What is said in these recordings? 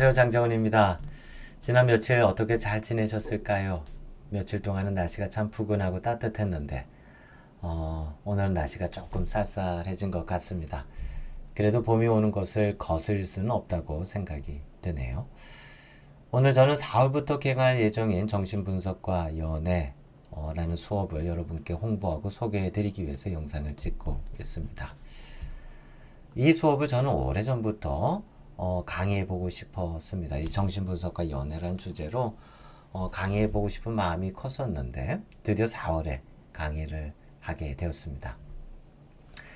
안녕하세요 장정은입니다. 지난 며칠 어떻게 잘 지내셨을까요? 며칠 동안은 날씨가 참 푸근하고 따뜻했는데 어, 오늘은 날씨가 조금 쌀쌀해진 것 같습니다. 그래도 봄이 오는 것을 거슬릴 수는 없다고 생각이 드네요. 오늘 저는 4월부터 개강할 예정인 정신분석과 연애라는 수업을 여러분께 홍보하고 소개해 드리기 위해서 영상을 찍고 있습니다. 이 수업을 저는 오래전부터 어, 강의해 보고 싶었습니다. 이 정신분석과 연애라는 주제로 어, 강의해 보고 싶은 마음이 컸었는데 드디어 4월에 강의를 하게 되었습니다.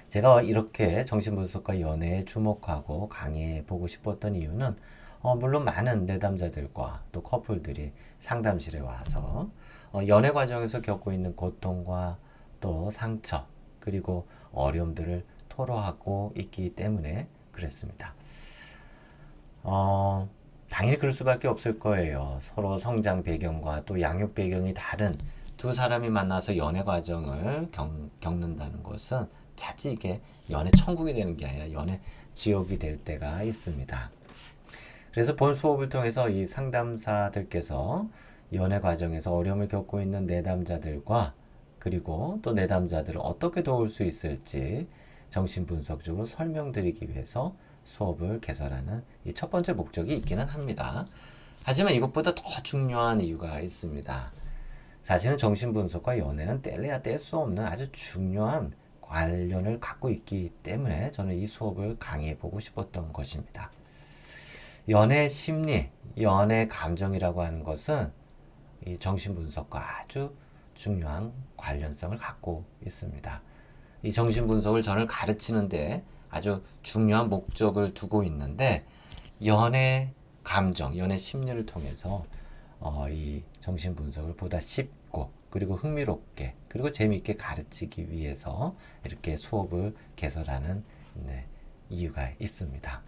제가 이렇게 정신분석과 연애에 주목하고 강의해 보고 싶었던 이유는 어, 물론 많은 내담자들과 또 커플들이 상담실에 와서 어, 연애 과정에서 겪고 있는 고통과 또 상처 그리고 어려움들을 토로하고 있기 때문에 그랬습니다. 어, 당연히 그럴 수밖에 없을 거예요. 서로 성장 배경과 또 양육 배경이 다른 두 사람이 만나서 연애 과정을 겪, 겪는다는 것은 자칫 연애 천국이 되는 게 아니라 연애 지옥이 될 때가 있습니다. 그래서 본 수업을 통해서 이 상담사들께서 연애 과정에서 어려움을 겪고 있는 내담자들과 그리고 또 내담자들을 어떻게 도울 수 있을지 정신분석적으로 설명드리기 위해서 수업을 개설하는 이 첫 번째 목적이 있기는 합니다. 하지만 이것보다 더 중요한 이유가 있습니다. 사실은 정신분석과 연애는 뗄래야 뗄 수 없는 아주 중요한 관련을 갖고 있기 때문에 저는 이 수업을 강의해 보고 싶었던 것입니다. 연애 심리, 연애 감정이라고 하는 것은 이 정신분석과 아주 중요한 관련성을 갖고 있습니다. 이 정신분석을 저는 가르치는데 아주 중요한 목적을 두고 있는데 연애 감정, 연애 심리를 통해서 어, 이 정신 분석을 보다 쉽고 그리고 흥미롭게 그리고 재미있게 가르치기 위해서 이렇게 수업을 개설하는 네, 이유가 있습니다.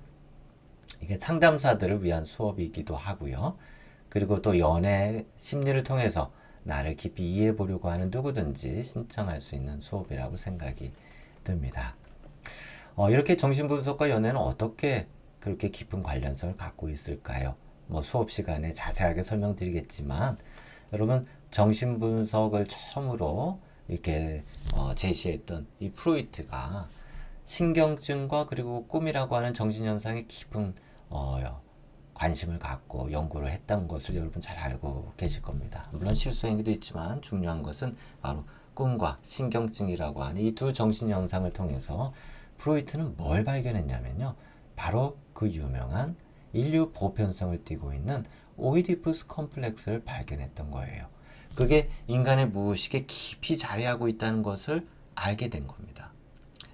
이게 상담사들을 위한 수업이기도 하고요. 그리고 또 연애 심리를 통해서 나를 깊이 이해해 보려고 하는 누구든지 신청할 수 있는 수업이라고 생각이 듭니다. 어, 이렇게 정신분석과 연애는 어떻게 그렇게 깊은 관련성을 갖고 있을까요? 뭐 수업 시간에 자세하게 설명드리겠지만 여러분 정신분석을 처음으로 이렇게 어, 제시했던 이 프로이트가 신경증과 그리고 꿈이라고 하는 정신현상에 깊은 어, 관심을 갖고 연구를 했던 것을 여러분 잘 알고 계실 겁니다. 물론 실수행위도 있지만 중요한 것은 바로 꿈과 신경증이라고 하는 이 두 정신현상을 통해서 프로이트는 뭘 발견했냐면요. 바로 그 유명한 인류 보편성을 띠고 있는 오이디푸스 컴플렉스를 발견했던 거예요. 그게 인간의 무의식에 깊이 자리하고 있다는 것을 알게 된 겁니다.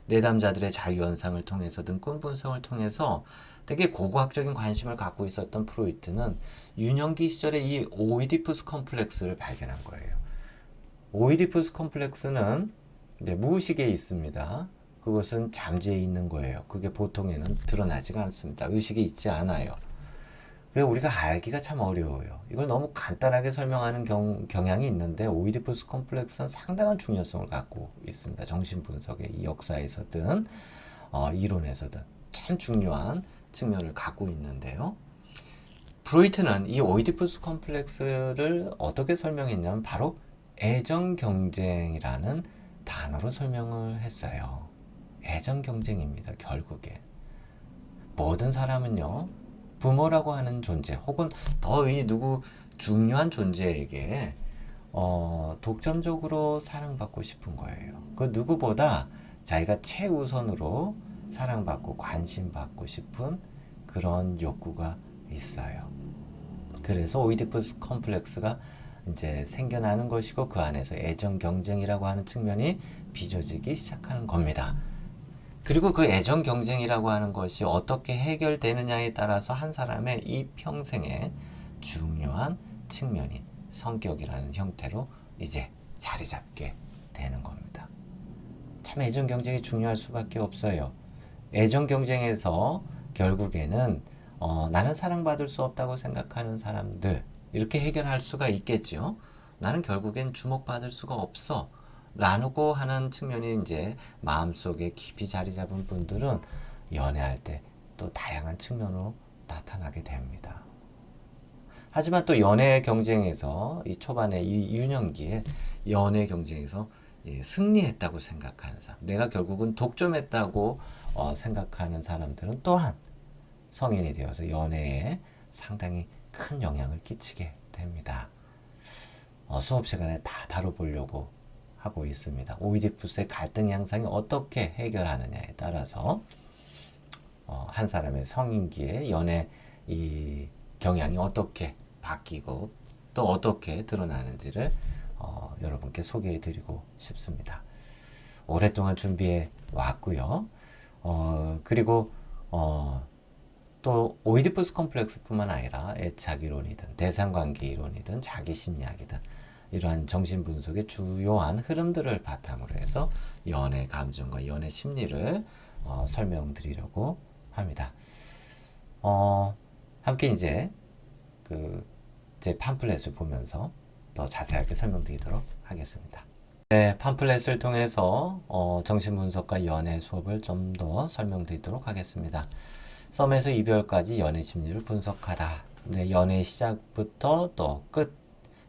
내담자들의 자유현상을 통해서든 꿈 분석을 통해서 되게 고고학적인 관심을 갖고 있었던 프로이트는 유년기 시절에 이 오이디푸스 컴플렉스를 발견한 거예요. 오이디푸스 컴플렉스는 무의식에 있습니다. 그것은 잠재해 있는 거예요. 그게 보통에는 드러나지가 않습니다. 의식이 있지 않아요. 그리고 우리가 알기가 참 어려워요. 이걸 너무 간단하게 설명하는 경, 경향이 있는데 오이디푸스 컴플렉스는 상당한 중요성을 갖고 있습니다. 정신분석의 이 역사에서든 어, 이론에서든 참 중요한 측면을 갖고 있는데요. 브로이트는 이 오이디푸스 컴플렉스를 어떻게 설명했냐면 바로 애정 경쟁이라는 단어로 설명을 했어요. 애정 경쟁입니다. 결국에 모든 사람은요 부모라고 하는 존재 혹은 더 이 누구 중요한 존재에게 어, 독점적으로 사랑받고 싶은 거예요. 그 누구보다 자기가 최우선으로 사랑받고 관심받고 싶은 그런 욕구가 있어요. 그래서 오이디푸스 컴플렉스가 이제 생겨나는 것이고 그 안에서 애정 경쟁이라고 하는 측면이 빚어지기 시작하는 겁니다. 그리고 그 애정 경쟁이라고 하는 것이 어떻게 해결되느냐에 따라서 한 사람의 이 평생에 중요한 측면이 성격이라는 형태로 이제 자리 잡게 되는 겁니다. 참 애정 경쟁이 중요할 수밖에 없어요. 애정 경쟁에서 결국에는 어, 나는 사랑받을 수 없다고 생각하는 사람들 이렇게 해결할 수가 있겠죠. 나는 결국엔 주목받을 수가 없어. 라고 하는 측면이 이제 마음속에 깊이 자리 잡은 분들은 연애할 때 또 다양한 측면으로 나타나게 됩니다. 하지만 또 연애 경쟁에서 이 초반에 이 유년기에 연애 경쟁에서 예, 승리했다고 생각하는 사람, 내가 결국은 독점했다고 어, 생각하는 사람들은 또한 성인이 되어서 연애에 상당히 큰 영향을 끼치게 됩니다. 어, 수업 시간에 다 다뤄보려고 하고 있습니다. 오이디푸스의 갈등 양상이 어떻게 해결하느냐에 따라서 어, 한 사람의 성인기에 연애 이 경향이 어떻게 바뀌고 또 어떻게 드러나는지를 어, 여러분께 소개해 드리고 싶습니다. 오랫동안 준비해 왔고요. 어, 그리고 어, 또 오이디푸스 컴플렉스뿐만 아니라 애착 이론이든 대상관계 이론이든 자기 심리학이든 이러한 정신 분석의 주요한 흐름들을 바탕으로 해서 연애 감정과 연애 심리를 어, 설명드리려고 합니다. 어, 함께 이제 그 제 팜플렛을 보면서 더 자세하게 설명드리도록 하겠습니다. 네, 팜플렛을 통해서 어, 정신분석과 연애 수업을 좀 더 설명드리도록 하겠습니다. 썸에서 이별까지 연애 심리를 분석하다. 네, 연애 시작부터 또 끝,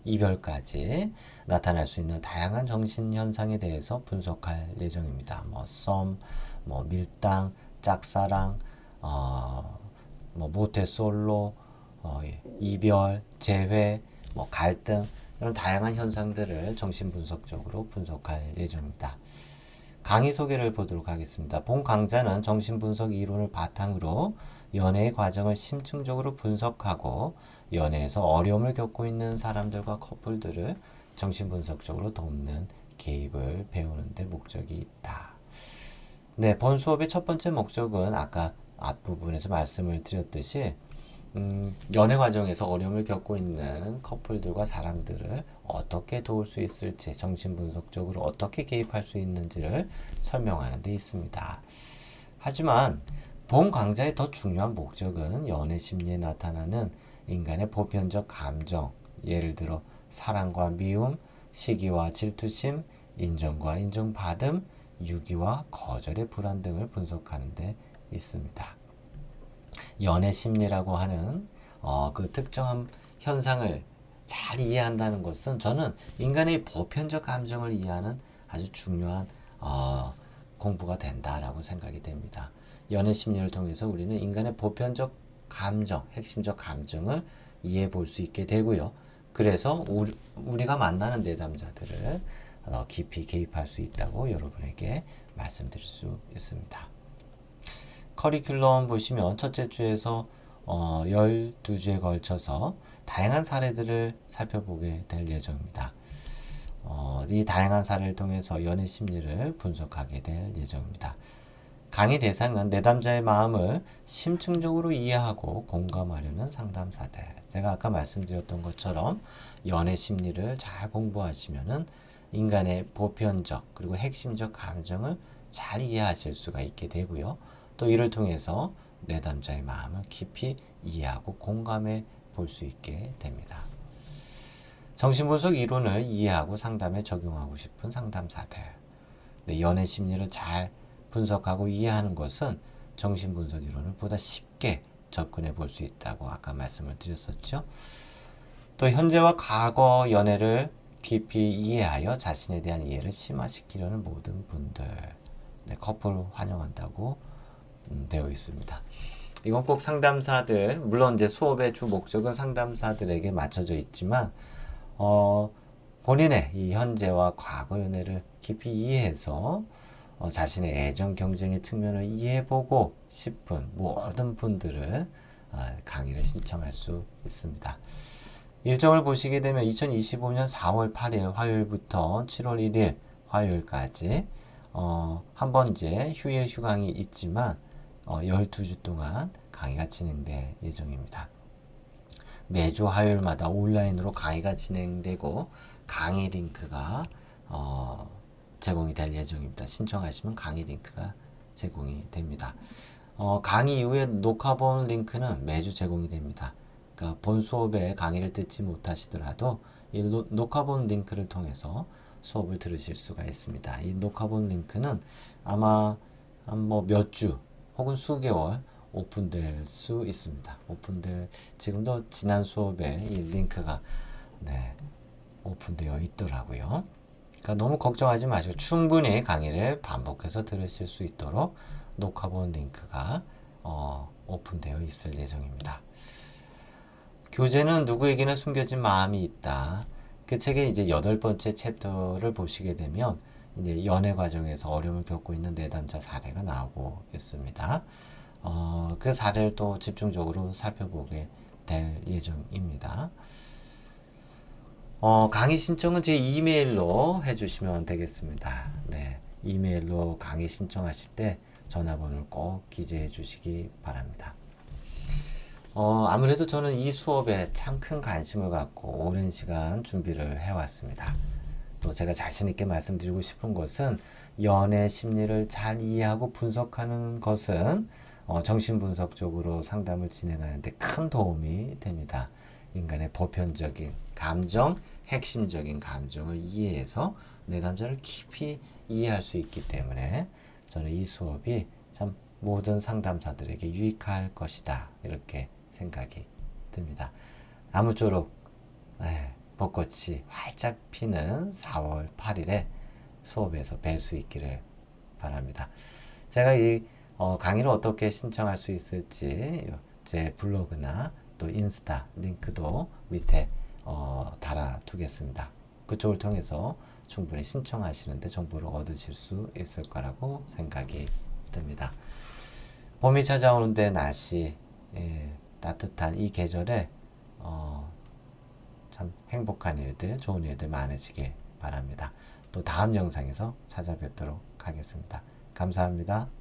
이별까지 나타날 수 있는 다양한 정신 현상에 대해서 분석할 예정입니다. 뭐 썸, 뭐 밀당, 짝사랑, 어, 뭐 모태솔로, 어, 예, 이별, 재회, 뭐 갈등 이런 다양한 현상들을 정신 분석적으로 분석할 예정입니다. 강의 소개를 보도록 하겠습니다. 본 강좌는 정신 분석 이론을 바탕으로 연애의 과정을 심층적으로 분석하고 연애에서 어려움을 겪고 있는 사람들과 커플들을 정신 분석적으로 돕는 개입을 배우는 데 목적이 있다. 네, 본 수업의 첫 번째 목적은 아까 앞부분에서 말씀을 드렸듯이 음, 연애 과정에서 어려움을 겪고 있는 커플들과 사람들을 어떻게 도울 수 있을지 정신분석적으로 어떻게 개입할 수 있는지를 설명하는 데 있습니다. 하지만 본 강좌의 더 중요한 목적은 연애 심리에 나타나는 인간의 보편적 감정, 예를 들어 사랑과 미움, 시기와 질투심, 인정과 인정받음, 유기와 거절의 불안 등을 분석하는 데 있습니다. 연애 심리라고 하는 어, 그 특정한 현상을 잘 이해한다는 것은 저는 인간의 보편적 감정을 이해하는 아주 중요한 어, 공부가 된다라고 생각이 됩니다. 연애 심리를 통해서 우리는 인간의 보편적 감정, 핵심적 감정을 이해해 볼 수 있게 되고요. 그래서 우리, 우리가 만나는 내담자들을 더 깊이 개입할 수 있다고 여러분에게 말씀드릴 수 있습니다. 커리큘럼 보시면 첫째 주에서 어, 12주에 걸쳐서 다양한 사례들을 살펴보게 될 예정입니다. 어, 이 다양한 사례를 통해서 연애 심리를 분석하게 될 예정입니다. 강의 대상은 내담자의 마음을 심층적으로 이해하고 공감하려는 상담사들. 제가 아까 말씀드렸던 것처럼 연애 심리를 잘 공부하시면은 인간의 보편적 그리고 핵심적 감정을 잘 이해하실 수가 있게 되고요. 또 이를 통해서 내담자의 마음을 깊이 이해하고 공감해 볼 수 있게 됩니다. 정신분석 이론을 이해하고 상담에 적용하고 싶은 상담사들. 네, 연애 심리를 잘 분석하고 이해하는 것은 정신분석 이론을 보다 쉽게 접근해 볼 수 있다고 아까 말씀을 드렸었죠. 또 현재와 과거 연애를 깊이 이해하여 자신에 대한 이해를 심화시키려는 모든 분들, 네, 커플 환영한다고 음, 되어 있습니다. 이건 꼭 상담사들, 물론 이제 수업의 주 목적은 상담사들에게 맞춰져 있지만, 어, 본인의 이 현재와 과거 연애를 깊이 이해해서 어, 자신의 애정 경쟁의 측면을 이해해보고 싶은 모든 분들은 어, 강의를 신청할 수 있습니다. 일정을 보시게 되면 2025년 4월 8일 화요일부터 7월 1일 화요일까지 어, 한번 이제 휴일 휴강이 있지만 어, 12주 동안 강의가 진행될 예정입니다. 매주 화요일마다 온라인으로 강의가 진행되고 강의 링크가 어, 제공이 될 예정입니다. 신청하시면 강의 링크가 제공이 됩니다. 어, 강의 이후에 녹화본 링크는 매주 제공이 됩니다. 그러니까 본 수업에 강의를 듣지 못하시더라도 이 노, 녹화본 링크를 통해서 수업을 들으실 수가 있습니다. 이 녹화본 링크는 아마 한 뭐 몇 주 혹은 수개월 오픈될 수 있습니다. 오픈될 지금도 지난 수업에 이 링크가 네, 오픈되어 있더라고요. 그러니까 너무 걱정하지 마시고 충분히 강의를 반복해서 들으실 수 있도록 녹화본 링크가 어, 오픈되어 있을 예정입니다. 교재는 누구에게나 숨겨진 마음이 있다. 그 책의 이제 여덟 번째 챕터를 보시게 되면 이제 연애 과정에서 어려움을 겪고 있는 내담자 사례가 나오고 있습니다. 어, 그 사례를 또 집중적으로 살펴보게 될 예정입니다. 어, 강의 신청은 제 이메일로 해주시면 되겠습니다. 네, 이메일로 강의 신청하실 때 전화번호를 꼭 기재해 주시기 바랍니다. 어, 아무래도 저는 이 수업에 참 큰 관심을 갖고 오랜 시간 준비를 해왔습니다. 또 제가 자신있게 말씀드리고 싶은 것은 연애 심리를 잘 이해하고 분석하는 것은 어, 정신분석적으로 상담을 진행하는데 큰 도움이 됩니다. 인간의 보편적인 감정, 핵심적인 감정을 이해해서 내담자를 깊이 이해할 수 있기 때문에 저는 이 수업이 참 모든 상담사들에게 유익할 것이다. 이렇게 생각이 듭니다. 아무쪼록 네, 벚꽃이 활짝 피는 4월 8일에 수업에서 뵐 수 있기를 바랍니다. 제가 이 어, 강의를 어떻게 신청할 수 있을지 제 블로그나 또 인스타 링크도 밑에 어, 달아두겠습니다. 그쪽을 통해서 충분히 신청하시는데 정보를 얻으실 수 있을 거라고 생각이 듭니다. 봄이 찾아오는데 날씨 예, 따뜻한 이 계절에 어, 참 행복한 일들, 좋은 일들 많으시길 바랍니다. 또 다음 영상에서 찾아뵙도록 하겠습니다. 감사합니다.